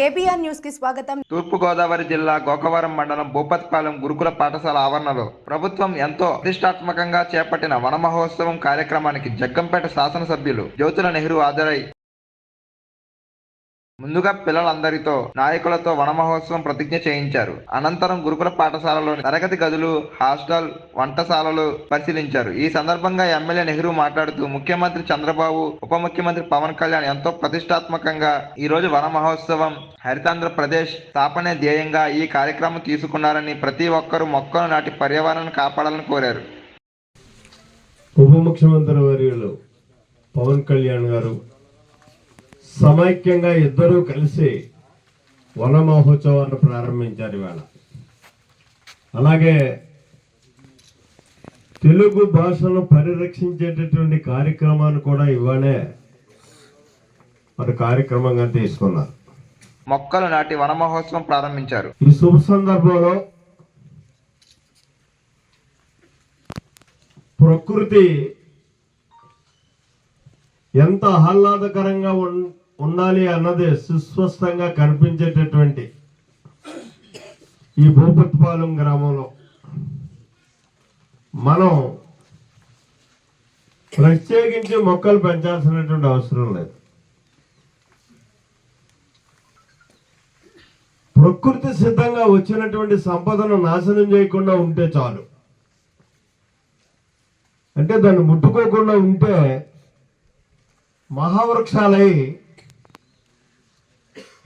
KBR న్యూస్కి స్వాగతం. తూర్పుగోదావరి జిల్లా గోకవరం మండలం భూపతిపాలెం గురుకుల పాఠశాల ఆవరణలో ప్రభుత్వం ఎంతో ప్రతిష్టాత్మకంగా చేపట్టిన వన మహోత్సవం కార్యక్రమానికి జగ్గంపేట శాసనసభ్యులు జ్యోతుల నెహ్రూ హాజరై ముందుగా పిల్లలందరితో నాయకులతో వనమహోత్సవం ప్రతిజ్ఞ చేయించారు. అనంతరం గురుకుల పాఠశాలలోని తరగతి గదులు హాస్టల్ వంటశాలలు పరిశీలించారు. ఈ సందర్భంగా ఎమ్మెల్యే నెహ్రూ మాట్లాడుతూ ముఖ్యమంత్రి చంద్రబాబు ఉప ముఖ్యమంత్రి పవన్ కళ్యాణ్ ఎంతో ప్రతిష్టాత్మకంగా ఈ రోజు వన మహోత్సవం హరితాంధ్రప్రదేశ్ స్థాపనే ధ్యేయంగా ఈ కార్యక్రమం తీసుకున్నారని ప్రతి ఒక్కరూ మొక్కలు నాటి పర్యావరణాన్ని కాపాడాలని కోరారు. ఉప ముఖ్యమంత్రి వర్యులు పవన్ కళ్యాణ్ గారు సమైక్యంగా ఇద్దరూ కలిసి వన మహోత్సవాన్ని ప్రారంభించారు ఇవాళ. అలాగే తెలుగు భాషను పరిరక్షించేటటువంటి కార్యక్రమాన్ని కూడా ఇవాళే మరి కార్యక్రమంగా తీసుకున్నారు. మొక్కలు నాటి వన మహోత్సవం ప్రారంభించారు. ఈ శుభ సందర్భంలో ప్రకృతి ఎంత ఆహ్లాదకరంగా ఉండాలి అన్నది సుస్పష్టంగా కనిపించేటటువంటి ఈ భూపతిపాలెం గ్రామంలో. మనం ప్రత్యేకించి మొక్కలు పెంచాల్సినటువంటి అవసరం లేదు. ప్రకృతి సిద్ధంగా వచ్చినటువంటి సంపదను నాశనం చేయకుండా ఉంటే చాలు. అంటే దాన్ని ముట్టుకోకుండా ఉంటే మహావృక్షాలై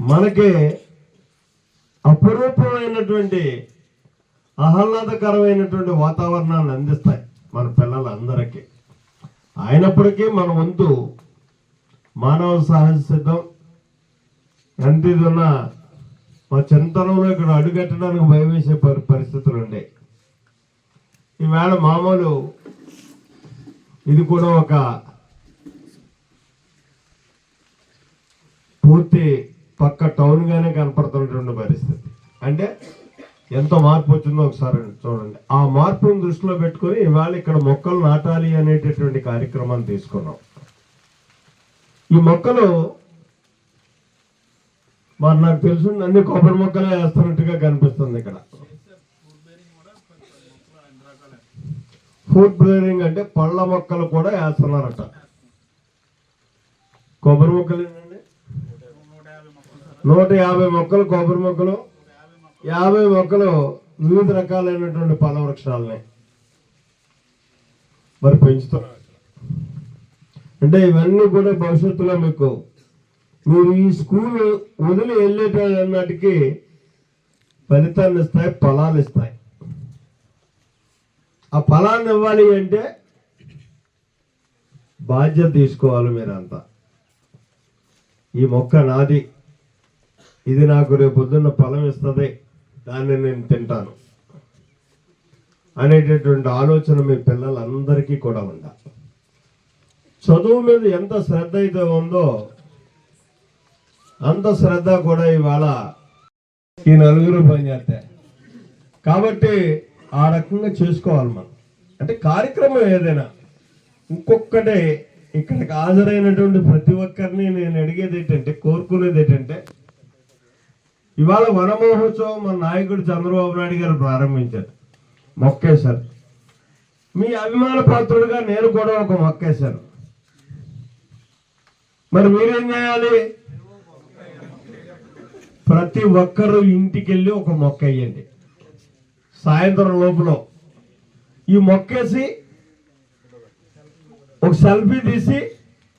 మనకి అపురూపమైనటువంటి ఆహ్లాదకరమైనటువంటి వాతావరణాన్ని అందిస్తాయి మన పిల్లలందరికీ. అయినప్పటికీ మన వంతు మానవ సహజ సిద్ధం. ఎంత ఇది ఉన్నా మా చింతనంలో ఇక్కడ అడుగెట్టడానికి భయం వేసే పరి పరిస్థితులు ఉండేవి ఈవేళ మామూలు ఇది కూడా ఒక పూర్తి పక్క టౌన్ గానే కనపడుతున్నటువంటి పరిస్థితి అంటే ఎంత మార్పు వచ్చిందో ఒకసారి చూడండి. ఆ మార్పును దృష్టిలో పెట్టుకొని ఇవాళ ఇక్కడ మొక్కలు నాటాలి అనేటటువంటి కార్యక్రమాన్ని తీసుకున్నాం. ఈ మొక్కలు మరి నాకు తెలుసు అన్ని కొబ్బరి మొక్కలే వేస్తున్నట్టుగా కనిపిస్తుంది ఇక్కడ. ఫుడ్ బేరింగ్ అంటే పళ్ళ మొక్కలు కూడా వేస్తున్నారట. కొబ్బరి మొక్కలు నూట యాభై మొక్కలు కొబ్బరి మొక్కలు యాభై మొక్కలు వివిధ రకాలైనటువంటి పళ్ళ వృక్షాలని మరి పెంచుతున్నారు. అంటే ఇవన్నీ కూడా భవిష్యత్తులో మీకు మీరు ఈ స్కూల్ వదిలి వెళ్ళేటన్నటికి ఫలితాన్ని ఇస్తాయి ఫలాలు ఇస్తాయి. ఆ ఫలాన్ని ఇవ్వాలి అంటే బాధ్యత తీసుకోవాలి మీరంతా. ఈ మొక్క నాది. ఇది నాకు రేపు పొద్దున్న ఫలం ఇస్తుంది దాన్ని నేను తింటాను అనేటటువంటి ఆలోచన మీ పిల్లలందరికీ కూడా ఉండాలి. చదువు మీద ఎంత శ్రద్ధ అయితే ఉందో అంత శ్రద్ధ కూడా ఇవాళ ఈ నలుగురు పనిచేస్తే కాబట్టి ఆ రకంగా చేసుకోవాలి మనం. అంటే కార్యక్రమం ఏదైనా ఇంకొక్కటే ఇక్కడికి హాజరైనటువంటి ప్రతి ఒక్కరిని నేను అడిగేది ఏంటంటే కోరుకునేది ఏంటంటే ఇవాళ వన మహోత్సవం మన నాయకుడు చంద్రబాబు నాయుడు గారు ప్రారంభించారు. మొక్కేశారు. మీ అభిమాన పాత్రుడుగా నేను కూడా ఒక మొక్కేశాను. మరి మీరేం చేయాలి? ప్రతి ఒక్కరూ ఇంటికి వెళ్ళి ఒక మొక్క వేయండి. సాయంత్రం లోపల ఈ మొక్కేసి ఒక సెల్ఫీ తీసి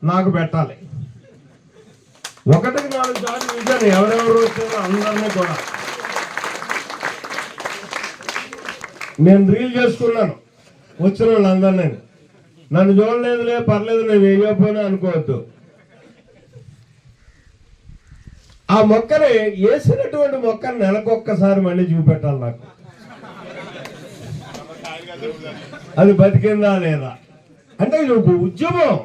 నాకు పెట్టాలి. ఒకటికి నాలుగు సార్లు చూశాను. ఎవరెవరు వచ్చారో అందరినీ కూడా. నేను రీల్ చేసుకున్నాను వచ్చిన వాళ్ళందరినీ. నన్ను చూడలేదులే పర్లేదు నేను వేయకపోయినా అనుకోవద్దు. ఆ మొక్కని వేసినటువంటి మొక్కని నెలకొక్కసారి మళ్ళీ చూపెట్టాలి నాకు. అది బతికిందా లేదా? అంటే ఇది ఒక ఉద్యమం.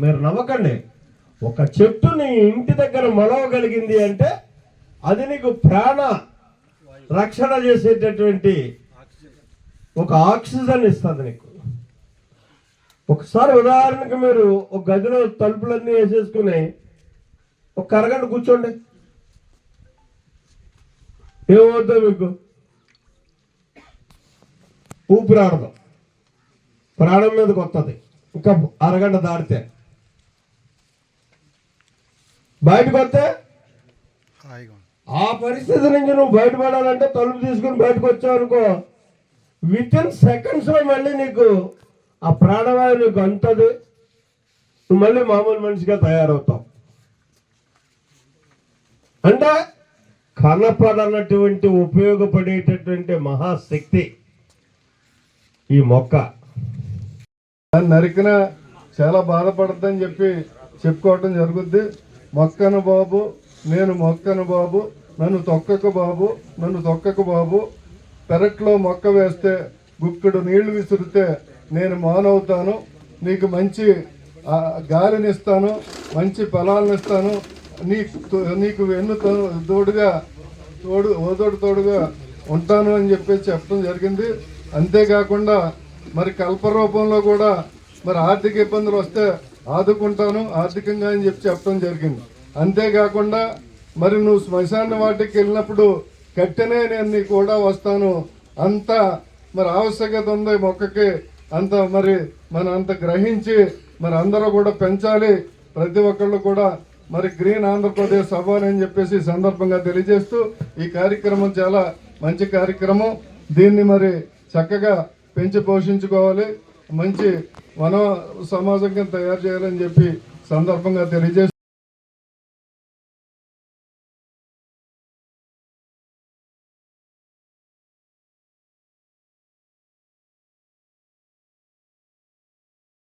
మీరు నమ్మకండి ఒక చెట్టు నీ ఇంటి దగ్గర మొలవగలిగింది అంటే అది నీకు ప్రాణ రక్షణ చేసేటటువంటి ఒక ఆక్సిజన్ ఇస్తుంది నీకు. ఒకసారి ఉదాహరణకు మీరు ఒక గదిలో తలుపులన్నీ వేసేసుకుని ఒక అరగంట కూర్చోండి. ఏమవుద్దో మీకు? ఊపిరాడదు. ప్రాణం మీదకి వస్తుంది ఇంకా అరగంట దాటితే బయటకు వస్తే ఆ పరిస్థితి నుంచి నువ్వు బయటపడాలంటే తలుపు తీసుకుని బయటకు వచ్చావు అనుకో విత్ ఇన్ సెకండ్స్లో మళ్ళీ నీకు ఆ ప్రాణవాయువు నీకు అంతది నువ్వు మళ్ళీ మామూలు మనిషిగా తయారవుతావు. అంటే కనపడనటువంటి ఉపయోగపడేటటువంటి మహాశక్తి ఈ మొక్క. దాన్ని నరికిన చాలా బాధపడద్దని చెప్పి చెప్పుకోవటం జరుగుద్ది. మొక్కను బాబు నేను మొక్కను బాబు నన్ను తొక్కకు బాబు నన్ను తొక్కకు బాబు. పెరట్లో మొక్క వేస్తే గుక్కడు నీళ్ళు విసిరితే నేను మానవుతాను. నీకు మంచి గాలినిస్తాను మంచి ఫలాలనిస్తాను. నీకు నీకు వెన్ను తోడుగా తోడు ఓదోడు తోడుగా ఉంటాను అని చెప్పేసి చెప్పడం జరిగింది. అంతేకాకుండా మరి కల్ప రూపంలో కూడా మరి ఆర్థిక ఇబ్బందులు వస్తే ఆదుకుంటాను ఆర్థికంగా అని చెప్పి చెప్పడం జరిగింది. అంతేకాకుండా మరి నువ్వు శ్మశాన వాటికి వెళ్ళినప్పుడు కట్టెనే నేను నీకు కూడా వస్తాను. అంత మరి ఆవశ్యకత ఉంది మొక్కకి. అంత మరి మనం అంత గ్రహించి మరి అందరూ కూడా పెంచాలి. ప్రతి ఒక్కళ్ళు కూడా మరి గ్రీన్ ఆంధ్రప్రదేశ్ అవ్వాలని చెప్పేసి సందర్భంగా తెలియజేస్తూ ఈ కార్యక్రమం చాలా మంచి కార్యక్రమం. దీన్ని మరి చక్కగా పెంచి పోషించుకోవాలి. మంచి వన సమాజంగా తయారు చేయాలని చెప్పి సందర్భంగా తెలియజేసి